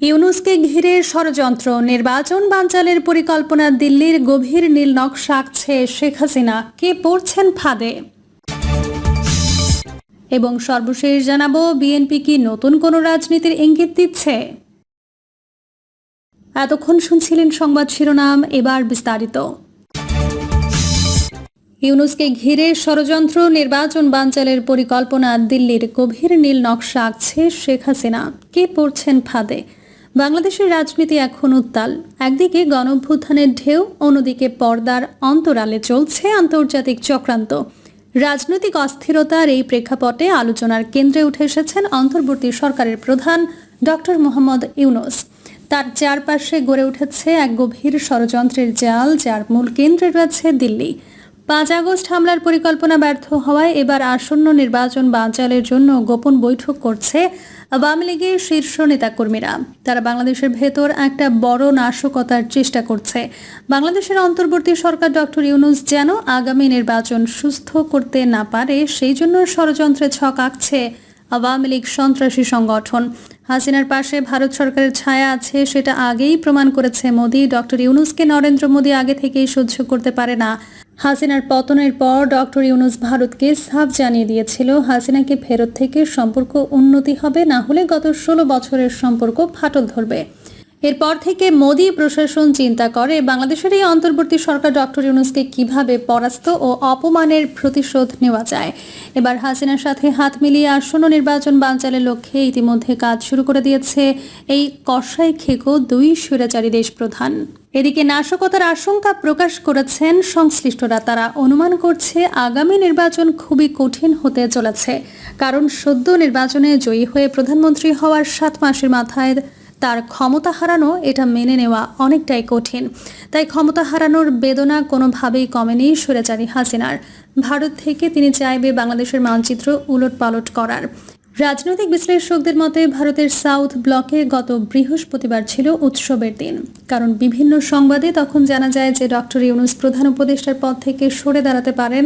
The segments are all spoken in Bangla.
ইউনুসকে ঘিরে ষড়যন্ত্র, নির্বাচন বাঞ্চালের পরিকল্পনা দিল্লির গভীর নীল নকশা আঁকছে শেখ হাসিনা। কে পড়ছেন ফাঁদে? এবং সর্বশেষ জানাব, বিএনপি কি নতুন কোনো রাজনীতির ইঙ্গিত দিচ্ছে? এতক্ষণ শুনছিলেন সংবাদ শিরোনাম, এবার বিস্তারিত। ইউনুসকে ঘিরে ষড়যন্ত্র, নির্বাচন বানচালের পরিকল্পনা দিল্লির গভীর নীল নকশা আঁকছে শেখ হাসিনা। কে পড়ছেন ফাঁদে? বাংলাদেশের রাজনীতি এখন উত্তাল। একদিকে গণভ্যুত্থানের ঢেউ, অন্যদিকে পর্দার অন্তরালে চলছে আন্তর্জাতিক চক্রান্ত। রাজনৈতিক অস্থিরতার এই প্রেক্ষাপটে আলোচনার কেন্দ্রে উঠে এসেছেন অন্তর্বর্তী সরকারের প্রধান ডক্টর মোহাম্মদ ইউনুস। তার চারপাশে গড়ে উঠেছে এক গভীর ষড়যন্ত্রের জাল, যার মূল কেন্দ্রে রয়েছে দিল্লি। পাঁচ আগস্ট হামলার পরিকল্পনা ব্যর্থ হওয়ায় এবার আসন্ন নির্বাচন বানচালের জন্য গোপন বৈঠক করছে আওয়ামী লীগের শীর্ষ নেতাকর্মীরা। তারা বাংলাদেশের ভেতর একটা বড় নাশকতার চেষ্টা করছে। বাংলাদেশের অন্তর্বর্তী সরকার ডক্টর ইউনুস যেন আগামী নির্বাচন সুস্থ করতে না পারে, সেই জন্য ষড়যন্ত্রে ছক আঁকছে আওয়ামী লীগ সন্ত্রাসী সংগঠন। হাসিনার পাশে ভারত সরকারের ছায়া আছে, সেটা আগেই প্রমাণ করেছে মোদী। ডক্টর ইউনুসকে নরেন্দ্র মোদী আগে থেকেই সহ্য করতে পারে না। হাসিনার পতনের পর ডক্টর ইউনুস ভারতকে সাফ জানিয়ে দিয়েছিল, হাসিনাকে ফেরত থেকে সম্পর্ক উন্নতি হবে, না হলে গত ষোলো বছরের সম্পর্ক ফাটল ধরবে। এরপর থেকে মোদী প্রশাসন চিন্তা করে, বাংলাদেশের এই অন্তর্বর্তী সরকার ডক্টর ইউনুসকে কীভাবে পরাস্ত ও অপমানের প্রতিশোধ নেওয়া যায়? এবার হাসিনার সাথে হাত মিলিয়ে আসন্ন নির্বাচন বানচালের লক্ষ্যে ইতিমধ্যে কাজ শুরু করে দিয়েছে এই কষাই খেকো দুই স্বৈরাচারী দেশ প্রধান এদিকে নাশকতার আশঙ্কা প্রকাশ করেছেন সংশ্লিষ্টরা। তারা অনুমান করছে আগামী নির্বাচন খুবই কঠিন হতে চলেছে। কারণ সদ্য নির্বাচনে জয়ী হয়ে প্রধানমন্ত্রী হওয়ার সাত মাসের মাথায় তার ক্ষমতা হারানো এটা মেনে নেওয়া অনেকটাই কঠিন। তাই ক্ষমতা হারানোর বেদনা কোনোভাবেই কমেনি সুরেচারী হাসিনার। ভারত থেকে তিনি চাইবে বাংলাদেশের মানচিত্র উলট পালট করার। রাজনৈতিক বিশ্লেষকদের মতে, ভারতের সাউথ ব্লকে গত বৃহস্পতিবার ছিল উৎসবের দিন। কারণ বিভিন্ন সংবাদে তখন জানা যায় যে, ডক্টর ইউনুস প্রধান উপদেষ্টার পদ থেকে সরে দাঁড়াতে পারেন।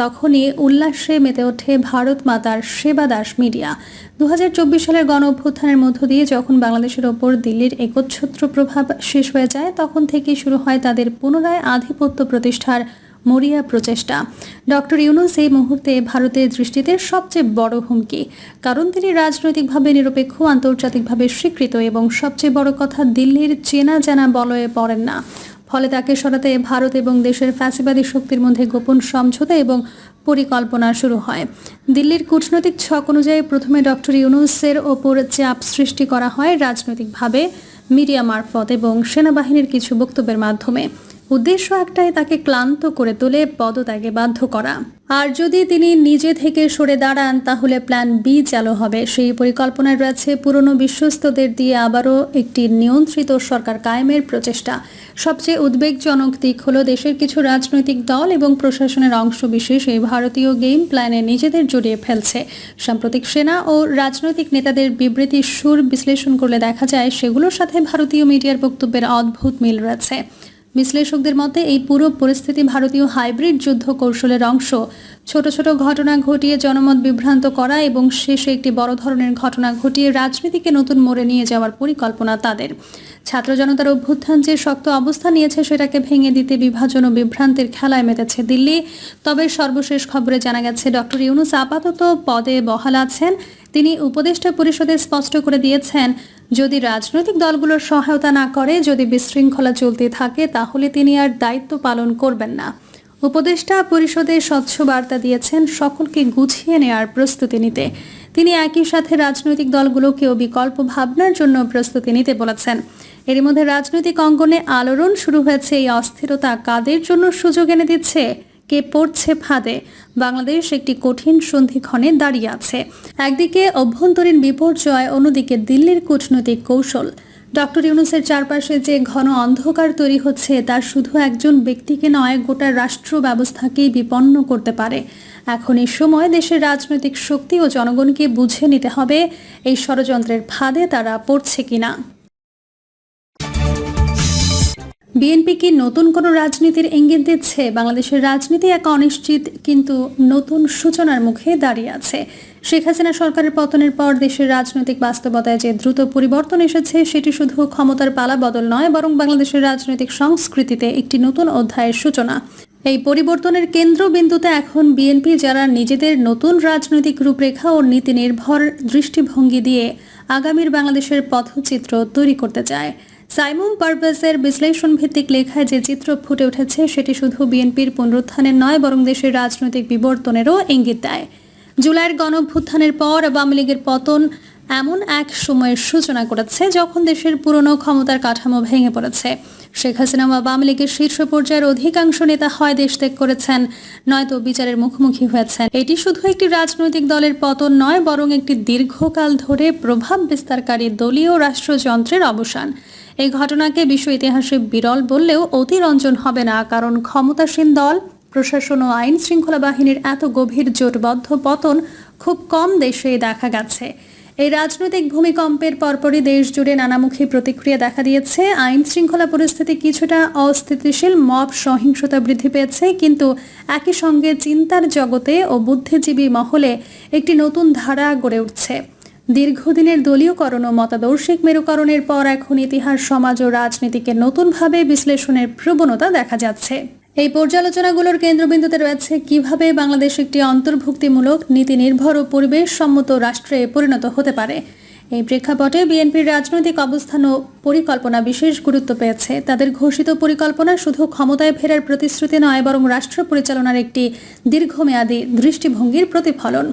তখনই উল্লাসে মেতে ওঠে ভারত মাতার সেবা দাস মিডিয়া। দু হাজার চব্বিশ সালের গণ অভ্যুত্থানের মধ্য দিয়ে যখন বাংলাদেশের ওপর দিল্লির একচ্ছত্র প্রভাব শেষ হয়ে যায়, তখন থেকেই শুরু হয় তাদের পুনরায় আধিপত্য প্রতিষ্ঠার মরিয়া প্রচেষ্টা। ডক্টর ইউনুস এই মুহূর্তে ভারতের দৃষ্টিতে সবচেয়ে বড় হুমকি। কারণ তিনি রাজনৈতিকভাবে নিরপেক্ষ, আন্তর্জাতিকভাবে স্বীকৃত এবং সবচেয়ে বড় কথা দিল্লির চেনা জানা বলয়ে পড়েন না। ফলে তাকে সরাতে ভারত এবং দেশের ফ্যাসিবাদী শক্তির মধ্যে গোপন সমঝোতা এবং পরিকল্পনা শুরু হয়। দিল্লির কূটনৈতিক ছক অনুযায়ী প্রথমে ডক্টর ইউনুসের ওপর চাপ সৃষ্টি করা হয় রাজনৈতিকভাবে, মিডিয়া মারফত এবং সেনাবাহিনীর কিছু বক্তব্যের মাধ্যমে। উদ্দেশ্য একটাই, তাকে ক্লান্ত করে তুলে পদত্যাগে বাধ্য করা। আর যদি তিনি নিজে থেকে সরে দাঁড়ান, তাহলে প্ল্যান বি চালু হবে। সেই পরিকল্পনায় রয়েছে পুরনো বিশ্বস্তদের দিয়ে আবারও একটি নিয়ন্ত্রিত সরকার কায়েমের প্রচেষ্টা। সবচেয়ে উদ্বেগজনক দিক হলো দেশের কিছু রাজনৈতিক দল এবং প্রশাসনের অংশ বিশেষ এই ভারতীয় গেম প্ল্যানে নিজেদের জড়িয়ে ফেলছে। সাম্প্রতিক সেনা ও রাজনৈতিক নেতাদের বিবৃতির সুর বিশ্লেষণ করলে দেখা যায়, সেগুলোর সাথে ভারতীয় মিডিয়ার বক্তব্যের অদ্ভুত মিল রয়েছে। বিশ্লেষকদের মতে, এই পুরো পরিস্থিতি ভারতীয় হাইব্রিড যুদ্ধ কৌশলের অংশ। ছোট ছোট ঘটনা ঘটিয়ে জনমত বিভ্রান্ত করা এবং শেষে একটি বড় ধরনের ঘটনা ঘটিয়ে রাজনীতিকে নতুন মোড়ে নিয়ে যাওয়ার পরিকল্পনা তাদের। ছাত্র জনতার অভ্যুত্থান যে শক্ত অবস্থান নিয়েছে, সেটাকে ভেঙে দিতে বিভাজন ও বিভ্রান্তির খেলায় মেতেছে দিল্লি। তবে সর্বশেষ খবরে জানা গেছে ডক্টর ইউনুস আপাতত পদে বহাল আছেন। তিনি উপদেষ্টা পরিষদে স্পষ্ট করে দিয়েছেন যদি রাজনৈতিক দলগুলোর সহায়তা না করে, যদি বিশৃঙ্খলা চলতে থাকে, তাহলে তিনি আর দায়িত্ব পালন করবেন না। উপদেষ্টা পরিষদে স্বচ্ছ বার্তা দিয়েছেন সকলকে গুছিয়ে নেওয়ার প্রস্তুতি নিতে। তিনি একই সাথে রাজনৈতিক দলগুলোকেও বিকল্প ভাবনার জন্য প্রস্তুতি নিতে বলেছেন। এর মধ্যে রাজনৈতিক অঙ্গনে আলোড়ন শুরু হয়েছে, এই অস্থিরতা কাদের জন্য সুযোগ এনে দিচ্ছে? কে পড়ছে ফাঁদে। বাংলাদেশ একটি কঠিন সন্ধিক্ষণে দাঁড়িয়ে আছে। একদিকে অভ্যন্তরীণ বিপর্যয়, অন্যদিকে দিল্লির কূটনৈতিক কৌশল। ডক্টর ইউনুসের চারপাশে যে ঘন অন্ধকার তৈরি হচ্ছে, তা শুধু একজন ব্যক্তিকে নয়, গোটা রাষ্ট্র ব্যবস্থাকেই বিপন্ন করতে পারে। এখন এই সময় দেশের রাজনৈতিক শক্তি ও জনগণকে বুঝে নিতে হবে, এই ষড়যন্ত্রের ফাঁদে তারা পড়ছে কিনা। বিএনপি কি নতুন কোনো রাজনীতির ইঙ্গিত দিচ্ছে? বাংলাদেশের রাজনীতি এক অনিশ্চিত, কিন্তু নতুন সূচনার মুখে দাঁড়িয়ে আছে। শেখ হাসিনা সরকারের পতনের পর দেশের রাজনৈতিক বাস্তবতায় যে দ্রুত পরিবর্তন এসেছে, সেটি শুধু ক্ষমতার পালা বদল নয়, বরং বাংলাদেশের রাজনৈতিক সংস্কৃতিতে একটি নতুন অধ্যায়ের সূচনা। এই পরিবর্তনের কেন্দ্রবিন্দুতে এখন বিএনপি যারা নিজেদের নতুন রাজনৈতিক রূপরেখা ও নীতি নির্ভর দৃষ্টিভঙ্গি দিয়ে আগামীর বাংলাদেশের পথচিত্র তৈরি করতে চায়। সাইমুম পারপাসের বিশ্লেষণ ভিত্তিক লেখায় যে চিত্র ফুটে উঠেছে, সেটি শুধু বিএনপির পুনরুত্থানের নয়, বরং দেশের রাজনৈতিক বিবর্তনেরও ইঙ্গিত দেয়। জুলাইয়ের গণভ্যুত্থানের পর আওয়ামী লীগের পতন এমন এক সময়ের সূচনা করেছে যখন দেশের পুরনো ক্ষমতার কাঠামো ভেঙে পড়েছে। শেখ হাসিনা ও আওয়ামী লীগের শীর্ষ পর্যায়ের অধিকাংশ নেতা হয় দেশ ত্যাগ করেছেন, নয়তো বিচারের মুখোমুখি হয়েছেন। এটি শুধু একটি রাজনৈতিক দলের পতন নয়, বরং একটি দীর্ঘকাল ধরে প্রভাব বিস্তারকারী দলীয় রাষ্ট্রযন্ত্রের অবসান। এই ঘটনাকে বিশ্ব ইতিহাসে বিরল বললেও অতিরঞ্জন হবে না, কারণ ক্ষমতাসীন দল, প্রশাসন ও আইন শৃঙ্খলা বাহিনীর এত গভীর জোটবদ্ধ পতন খুব কম দেশে দেখা গেছে। এই রাজনৈতিক ভূমিকম্পের পরপরই দেশ জুড়ে নানামুখী প্রতিক্রিয়া দেখা দিয়েছে। আইন শৃঙ্খলা পরিস্থিতি কিছুটা অস্থিতিশীল, মব সহিংসতা বৃদ্ধি পেয়েছে, কিন্তু একই সঙ্গে চিন্তার জগতে ও বুদ্ধিজীবী মহলে একটি নতুন ধারা গড়ে উঠছে। দীর্ঘদিনের দলীয়করণ ও মতাদর্শিক মেরুকরণের পর এখন ইতিহাস, সমাজ ও রাজনীতিকে নতুনভাবে বিশ্লেষণের প্রবণতা দেখা যাচ্ছে। এই পর্যালোচনাগুলোর কেন্দ্রবিন্দুতে রয়েছে কীভাবে বাংলাদেশ একটি অন্তর্ভুক্তিমূলক নীতি নির্ভর ও পরিবেশ সম্মত রাষ্ট্রে পরিণত হতে পারে। এই প্রেক্ষাপটে বিএনপির রাজনৈতিক অবস্থান ও পরিকল্পনা বিশেষ গুরুত্ব পেয়েছে। তাদের ঘোষিত পরিকল্পনা শুধু ক্ষমতায় ফেরার প্রতিশ্রুতি নয়, বরং রাষ্ট্র পরিচালনার একটি দীর্ঘমেয়াদী দৃষ্টিভঙ্গির প্রতিফলন।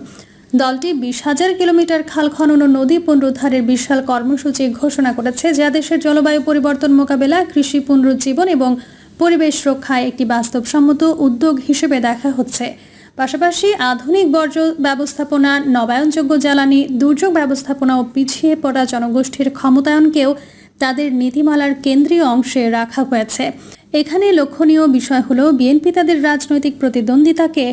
দলটি বিশ হাজার কিলোমিটার খাল খনন ও নদী পুনরুদ্ধারের বিশাল কর্মসূচি ঘোষণা করেছে, যা দেশের জলবায়ু পরিবর্তন মোকাবেলা, কৃষি পুনরুজ্জীবন এবং পরিবেশ রক্ষায় একটি বাস্তবসম্মত উদ্যোগ হিসেবে দেখা হচ্ছে। পাশাপাশি আধুনিক বর্জ্য ব্যবস্থাপনা, নবায়নযোগ্য জ্বালানি, দুর্যোগ ব্যবস্থাপনা ও পিছিয়ে পড়া জনগোষ্ঠীর ক্ষমতায়নকেও তাদের নীতিমালার কেন্দ্রীয় অংশে রাখা হয়েছে। এখানে লক্ষণীয় বিষয় হলো, বিএনপি তাদের রাজনৈতিক প্রতিদ্বন্দ্বিতাকে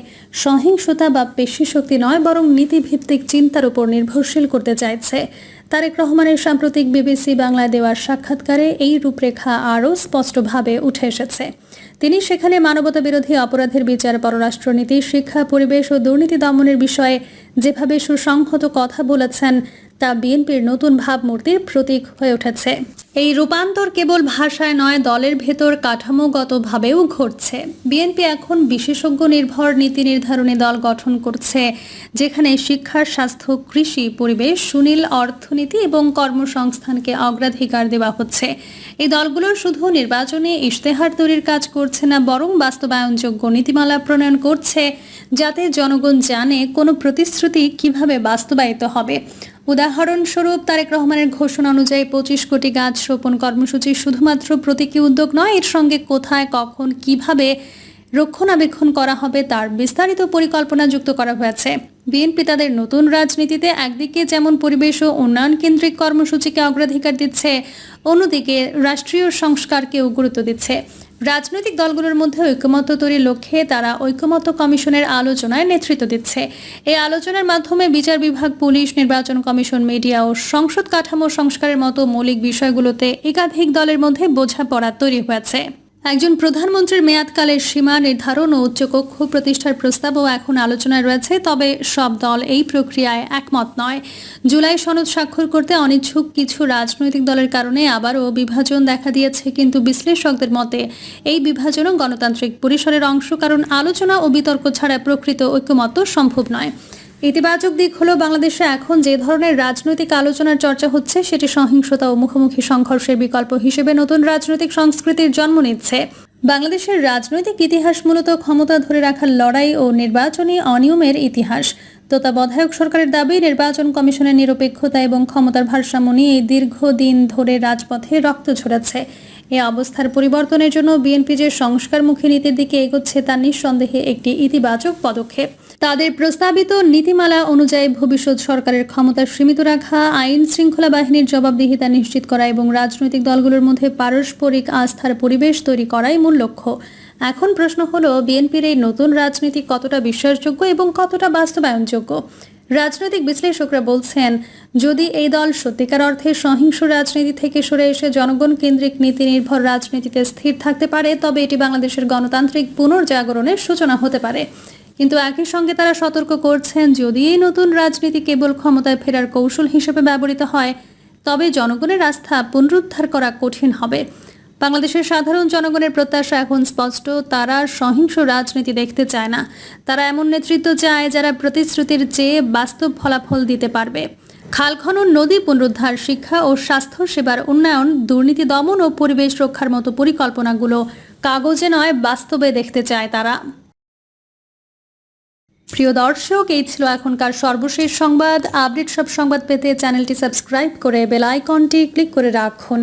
সহিংসতা বা পেশি শক্তি নয়, বরং নীতিভিত্তিক চিন্তার উপর নির্ভরশীল করতে চাইছে। তারেক রহমানের সাম্প্রতিক বিবিসি বাংলায় দেওয়ার সাক্ষাৎকারে এই রূপরেখা আরও স্পষ্টভাবে উঠে এসেছে। তিনি সেখানে মানবতা বিরোধী অপরাধের বিচার, পররাষ্ট্রনীতি, শিক্ষা, পরিবেশ ও দুর্নীতি দমনের বিষয়ে যেভাবে সুসংহত কথা বলেছেন, তা বিএনপির নতুন ভাবমূর্তির প্রতীক হয়ে উঠেছে। এই রূপান্তর কেবল ভাষায় নয়, দলের ভেতর কাঠামোগতভাবেও ঘটছে। বিএনপি এখন বিশেষজ্ঞ নির্ভর নীতি নির্ধারণী দল গঠন করছে, যেখানে শিক্ষা, স্বাস্থ্য, কৃষি, পরিবেশ, সুনীল অর্থনীতি এবং কর্মসংস্থানকে অগ্রাধিকার দেওয়া হচ্ছে। এই দলগুলো শুধু নির্বাচনে ইশতেহার তৈরির কাজ করছে না, বরং বাস্তবায়নযোগ্য নীতিমালা প্রণয়ন করছে, যাতে জনগণ জানে কোনো প্রতিশ্রুতি কীভাবে বাস্তবায়িত হবে। উদাহরণস্বরূপ, তারেক রহমানের ঘোষণা অনুযায়ী পঁচিশ কোটি গাছ রোপণ কর্মসূচি শুধুমাত্র প্রতীকী উদ্যোগ নয়, এর সঙ্গে কোথায়, কখন, কীভাবে রক্ষণাবেক্ষণ করা হবে, তার বিস্তারিত পরিকল্পনা যুক্ত করা হয়েছে। বিএনপি তাদের নতুন রাজনীতিতে একদিকে যেমন পরিবেশ ও উন্নয়ন কেন্দ্রিক কর্মসূচিকে অগ্রাধিকার দিচ্ছে, অন্যদিকে রাষ্ট্রীয় সংস্কারকেও গুরুত্ব দিচ্ছে। রাজনৈতিক দলগুলোর মধ্যে ঐক্যমত্য তৈরির লক্ষ্যে তারা ঐক্যমত্য কমিশনের আলোচনায় নেতৃত্ব দিচ্ছে। এই আলোচনার মাধ্যমে বিচার বিভাগ, পুলিশ, নির্বাচন কমিশন, মিডিয়া ও সংসদ কাঠামো সংস্কারের মতো মৌলিক বিষয়গুলোতে একাধিক দলের মধ্যে বোঝাপড়া তৈরি হয়েছে। একজন প্রধানমন্ত্রীর মেয়াদকালের সীমা নির্ধারণ ও উচ্চকক্ষ প্রতিষ্ঠার প্রস্তাবও এখন আলোচনায় রয়েছে, তবে সব দল এই প্রক্রিয়ায় একমত নয়। জুলাই সনদ স্বাক্ষর করতে অনিচ্ছুক কিছু রাজনৈতিক দলের কারণে আবারও বিভাজন দেখা দিয়েছে, কিন্তু বিশ্লেষকদের মতে এই বিভাজনও গণতান্ত্রিক পরিসরের অংশ, কারণ আলোচনা ও বিতর্ক ছাড়া প্রকৃত ঐক্যমত্য সম্ভব নয়। ইতিবাচক দিক হলো বাংলাদেশে এখন যে ধরনের রাজনৈতিক আলোচনার চর্চা হচ্ছে, সেটি সহিংসতা ও মুখোমুখি সংঘর্ষের বিকল্প হিসেবে নতুন রাজনৈতিক সংস্কৃতির জন্ম নিচ্ছে। বাংলাদেশের রাজনৈতিক ইতিহাস মূলত ক্ষমতা ধরে রাখার লড়াই ও নির্বাচনী অনিয়মের ইতিহাস। তত্ত্বাবধায়ক সরকারের দাবি, নির্বাচন কমিশনের নিরপেক্ষতা এবং ক্ষমতার ভারসাম্য নিয়ে দীর্ঘদিন ধরে রাজপথে রক্ত ঝরেছে। এ অবস্থার পরিবর্তনের জন্য বিএনপি যে সংস্কারমুখী নীতির দিকে এগোচ্ছে তা নিঃসন্দেহে একটি ইতিবাচক পদক্ষেপ। তাদের প্রস্তাবিত নীতিমালা অনুযায়ী ভবিষ্যৎ সরকারের ক্ষমতা সীমিত রাখা, আইন শৃঙ্খলা বাহিনীর জবাবদিহিতা নিশ্চিত করা এবং রাজনৈতিক দলগুলোর মধ্যে পারস্পরিক আস্থার পরিবেশ তৈরি করাই মূল লক্ষ্য। এখন প্রশ্ন হলো, বিএনপির এই নতুন রাজনীতি কতটা বিশ্বাসযোগ্য এবং কতটা বাস্তবায়নযোগ্য? রাজনৈতিক বিশ্লেষকরা বলছেন, যদি এই দল সত্যিকার অর্থে সহিংস রাজনীতি থেকে সরে এসে জনগণ কেন্দ্রিক নীতি নির্ভর রাজনীতিতে স্থির থাকতে পারে, তবে এটি বাংলাদেশের গণতান্ত্রিক পুনর্জাগরণের সূচনা হতে পারে। কিন্তু একই সঙ্গে তারা সতর্ক করছেন, যদি এই নতুন রাজনীতি কেবল ক্ষমতায় ফেরার কৌশল হিসেবে ব্যবহৃত হয়, তবে জনগণের আস্থা পুনরুদ্ধার করা কঠিন হবে। বাংলাদেশের সাধারণ জনগণের প্রত্যাশা এখন স্পষ্ট। তারা সহিংস রাজনীতি দেখতে চায় না। তারা এমন নেতৃত্ব চায় যারা প্রতিশ্রুতির চেয়ে বাস্তব ফলাফল দিতে পারবে। খাল খনন নদী পুনরুদ্ধার, শিক্ষা ও স্বাস্থ্য সেবার উন্নয়ন, দুর্নীতি দমন ও পরিবেশ রক্ষার মতো পরিকল্পনাগুলো কাগজে নয়, বাস্তবে দেখতে চায় তারা। প্রিয় দর্শক, এই ছিল এখনকার সর্বশেষ সংবাদ। আপডেট সব সংবাদ পেতে চ্যানেলটি সাবস্ক্রাইব করে বেল আইকনটি ক্লিক করে রাখুন।